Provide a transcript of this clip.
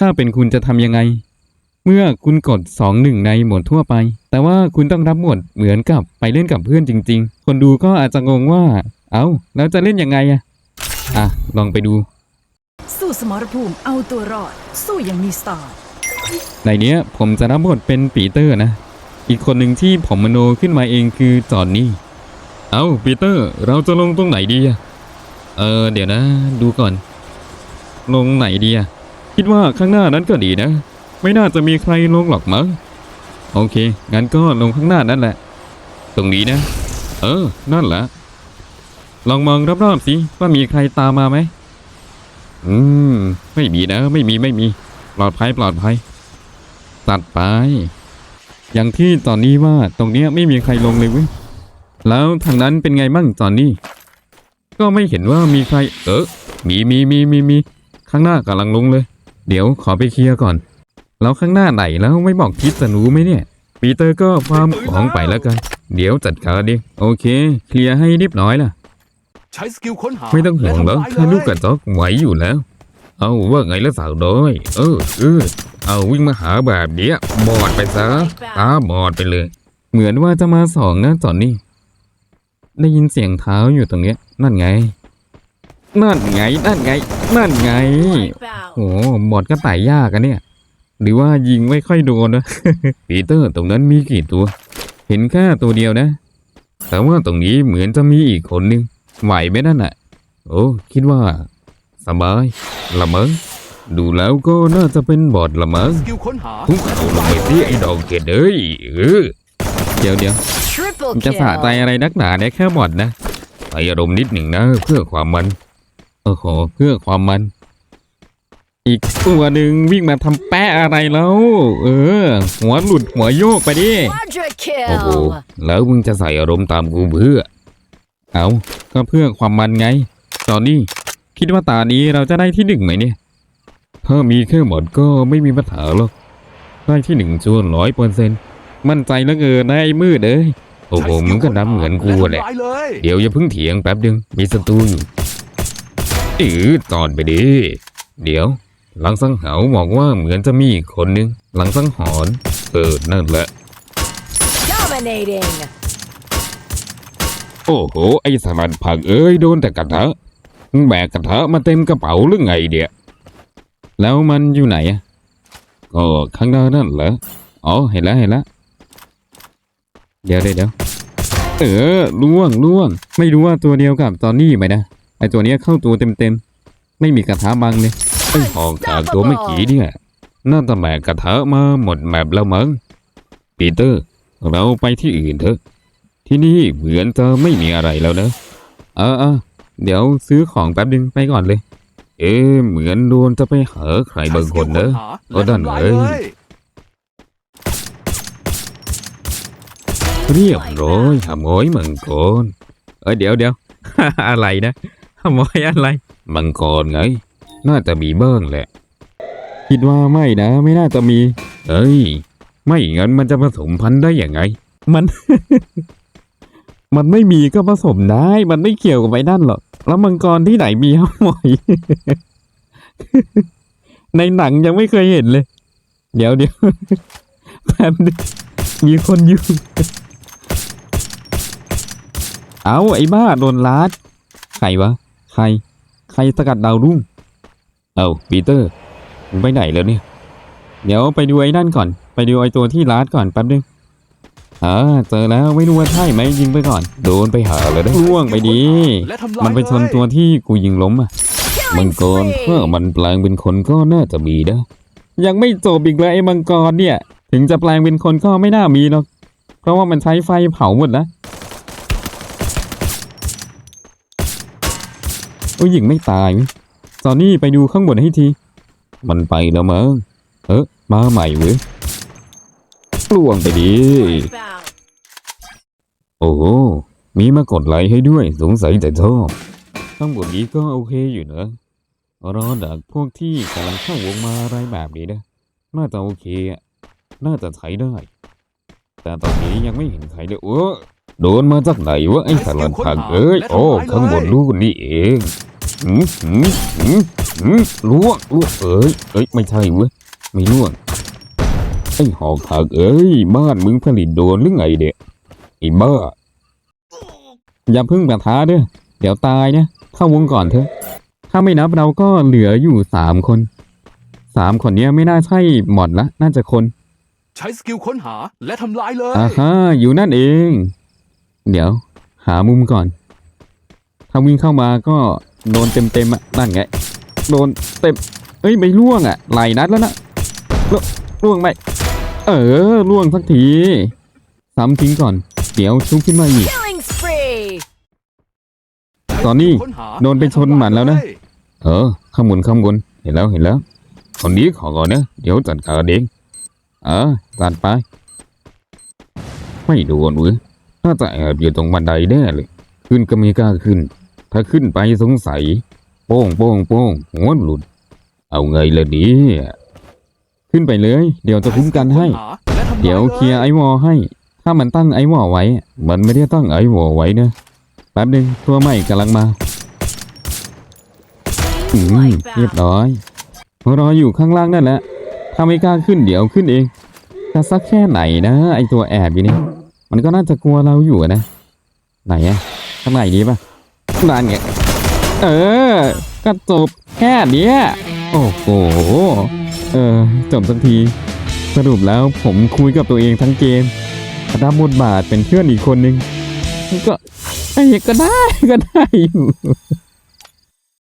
ถ้าเป็นคุณจะทำยังไง เมื่อคุณกดสองหนึ่งในโหมดทั่วไป แต่ว่าคุณต้องรับโหมดเหมือนกับไปเล่นกับเพื่อนจริง ๆ คนดูก็อาจจะงงว่า เอ้าแล้วจะเล่นยังไงอะอะ ลองไปดู สู้สมรภูมิเอาตัวรอด สู้อย่างมีสไตล์ในเนี้ยผมจะรับบทเป็นปีเตอร์นะ อีกคนหนึ่งที่ผมมโนขึ้นมาเองคือจอห์นนี่ เอ้าปีเตอร์เราจะลงตรงไหนดีอะเออเดี๋ยวนะ ดูก่อน ลงไหนดีอะ คิดว่าข้างหน้านั้นก็ดีนะ ไม่น่าจะมีใครลงหรอกมั้งโอเค งั้นก็ลงข้างหน้านั่นแหละ ตรงนี้นะ เออ นั่นแหละ ลองมองรอบๆสิว่ามีใครตามมาไหม อืม ไม่มีนะ ไม่มีไม่มี ปลอดภัยปลอดภัย ตัดไป อย่างที่ตอนนี้ว่าตรงเนี้ยไม่มีใครลงเลยเว้ย แล้วทางนั้นเป็นไงบ้างตอนนี้ ก็ไม่เห็นว่ามีใคร เออ มีมีมีมีมี ข้างหน้ากำลังลงเลย เดี๋ยวขอไปเคลียร์ก่อน แล้วข้างหน้าไหนแล้วไม่บอกทิศจะรู้ไหมเนี่ย ปีเตอร์ก็ฟามของไปแล้วกัน เดี๋ยวจัดการดิ โอเค เคลียร์ให้เรียบร้อยล่ะ ใช้สกิลค้นหาไม่ต้องห่วงหรอกและทำลายข้าลูกกระจอกไหวอยู่แล้ว เอาว่าไงละสาวน้อยเออเออเอาวิ่งมาหาแบบเนี้ยบอดไปซะตาบอดไปเลย เหมือนว่าจะมาสองนะจอนนี่ ได้ยินเสียงเท้าอยู่ตรงเนี้ย นั่นไง นั่นไงนั่นไงนั่นไงโอ้บอดก็ไต่ยากอะเนี่ย หรือว่ายิงไม่ค่อยโดนนะปีเตอร์ตรงนั้นมีกี่ตัว เห็นแค่ตัวเดียวนะ แต่ว่าตรงนี้เหมือนจะมีอีกคนนึงไหวไหมนั่นน่ะโอ้คิดว่า สบายละเมิงดูแล้วก็น่าจะเป็นบอดละเมิงสกิลค้นหาทุกเขาลงไปที่ไอ้ดอกเกดเอ้ยเออเดี๋ยวเดี๋ยว Triple มันจะสะใจอะไรนักหนาเนี่ยแค่บอดนะใส่อารมณ์นิดหนึ่งนะเพื่อความมัน โอ้โหเพื่อความมัน อีกตัวหนึ่งวิ่งมาทำแปะอะไรแล้ว เออ หัวหลุดหัวโยกไปดิ Quadra โอ้โห kill แล้วมึงจะใส่อารมณ์ตามกูเพื่อ เอาก็เพื่อความมันไง ตอนนี้ คิดว่าตานี้เราจะได้ที่หนึ่งไหมเนี่ย ถ้ามีแค่หมดก็ไม่มีปัญหาหรอก ได้ที่หนึ่งจวนร้อยเปอร์เซ็นต์มั่นใจแล้วเกินนะไอ้มืดเอ้ย โอ้โห มึงก็นับเหมือนกูแหละและทำลายเลย เดี๋ยวอย่าเพิ่งเถียงแป๊บนึงมีศัตรูอยู่เออจอดไปดิ เดี๋ยว หลังสังหาวบอกว่าเหมือนจะมีอีกคนนึง หลังสังหอนเออนั่นแหละ dominating โอ้โห ไอ้สลัดผักเอ้ยโดนแต่กระทะมึงแบกกระทะมาเต็มกระเป๋าหรือไงเดียแล้วมันอยู่ไหนอะก็ข้างหน้านั่นเหรออ๋อเห็นแล้วเห็นแล้วเดี๋ยวเดี๋ยวเดี๋ยวเออล่วงล่วง ไม่รู้ว่าตัวเดียวกับตอนนี้ไหมนะ ไอตัวเนี้ยเข้าตัวเต็มเต็มๆ ไม่มีกระทะบังเลยไอหอกจากตัวเมื่อกี้เนี่ย น่าจะแบกกระทะมาหมดแมปแล้วมั้ง ปีเตอร์ เราไปที่อื่นเถอะ ที่นี่เหมือนจะไม่มีอะไรแล้วนะ เออเออเดี๋ยวซื้อของแป๊บนึงไปก่อนเลย เอ๊เหมือนโดนจะไปหาใครบางคนเนอะใช้สกิลค้หาเอด้านเอ้ยเลยเรียบร้อยขโมยมังกรเอ้ยเดี๋ยวเดี๋ยว อะไรนะ ขโมยอะไร มังกรไง น่าจะมีบ้างแหละ คิดว่าไม่นะ ไม่น่าจะมี เอ้ย ไม่งั้นมันจะผสมพันธุ์ได้อย่างไง มัน มันไม่มีก็ผสมได้ มันไม่เกี่ยวกับไอ้นั่นหรอก แล้วมังกรที่ไหนมีขโมย ในหนังยังไม่เคยเห็นเลย เดี๋ยวเดี๋ยวแป๊บนึงมีคนอยู่ เอาไอ้บ้าโดนลัดใครวะ ใคร ใครสกัดดาวรุ่ง เอาปีเตอร์มึงไปไหนแล้วเนี่ย เดี๋ยวไปดูไอ้นั่นก่อน ไปดูไอ้ตัวที่ลัดก่อนแป๊บนึงอ่าเจอแล้วไม่รู้ว่าใช่ไหมยิงไปก่อน โดนไปหาเลยนะล่วงไปดี มันไปชนตัวที่กูยิงล้มอะมังกรถ้ามันแปลงเป็นคนก็น่าจะมีนะ ยังไม่จบอีกเลยไอ้มังกรเนี่ย ถึงจะแปลงเป็นคนก็ไม่น่ามีหรอก เพราะว่ามันใช้ไฟเผาหมดนะ โอ้ยยิงไม่ตายจอนนี่ไปดูข้างบนให้ที มันไปแล้วมั้งเออมาใหม่เว้ยล่วงไปดีโอ้โห มีมากดไลค์ให้ด้วยสงสัยจะชอบทั้งหมดนี้ก็โอเคอยู่นะรอดักพวกที่กำลังเข้าวงมาอะไรแบบนี้นะ น่าจะโอเคอะน่าจะใช้ได้ แต่ตอนนี้ยังไม่เห็นใครเลยโอ้โดนมาจากไหนวะไอ้สารพัดผักเอ้ย โอ้ ข้างบนลูกนี่เอง หืมหืมหืมหืมล่วงล่วงเอ้ยเอ้ยไม่ใช่เว้ยไม่ล่วงไอ้หอกหักเอ้ยบ้านมึงผลิตโดนหรือไงเด็กไอ้บ้าอย่าพึ่งปะท้าเด้อเดี๋ยวตายนะเข้าวงก่อนเถอะ ถ้าไม่นับเราก็เหลืออยู่สามคนสามคนเนี้ยไม่น่าใช่หมดละ น่าจะคน ใช้สกิลค้นหาและทำลายเลยอ่าฮะอยู่นั่นเอง เดี๋ยว หามุมก่อน ถ้าวิ่งเข้ามาก็ โดนเต็มเต็มๆอะนั่นไง โดนเต็ม เอ้ย ไม่ล่วงอะไหลายนัดแล้วนะล่วงล่วงไหมเออล่วงสักทีซ้ำทิ้งก่อน เดี๋ยวชุบขึ้นมาอีก Killing spree ตอนนี้ค้หาโดนไปชนหมันแล้วนะ เออข้างบนข้างบนเห็นแล้วเห็นแล้วคนนี้ขอก่อนนะเดี๋ยวจัดการเองเออจัดไป ไม่โดนเว้ยน่าจะแอบอยู่ตรงบันไดแน่เลย ขึ้นก็ไม่กล้าขึ้น ถ้าขึ้นไปสงสัย โป้งโป้งโป้งหัวหลุด เอาไงล่ะเนี่ยขึ้นไปเลย เดี๋ยวจะคุ้มกันให้ค้าและทำลาเดี๋ยวเคลียร์ไอวอลให้ ถ้ามันตั้งไอวอลไว้ มันไม่ได้ตั้งไอวอลไว้นะแป๊บหนึงตัวใหม่กำลังมาอืมเรียบร้อยรออยู่ข้างล่างนั่นแหละ ถ้าไม่กล้าขึ้นเดี๋ยวขึ้นเองจะสักแค่ไหนนะไอตัวแอบอยู่นี่ มันก็น่าจะกลัวเราอยู่อะนะ ไหนอะข้างในนี้ปะ นานไงเออ ก็จบแค่เนี้ย โอ้โห เออ จบสักที สรุปแล้วผมคุยกับตัวเองทั้งเกมรับบทบาทเป็นเพื่อนอีกคนนึง ก็ไอ้ยก็ได้ก็ได้อยู่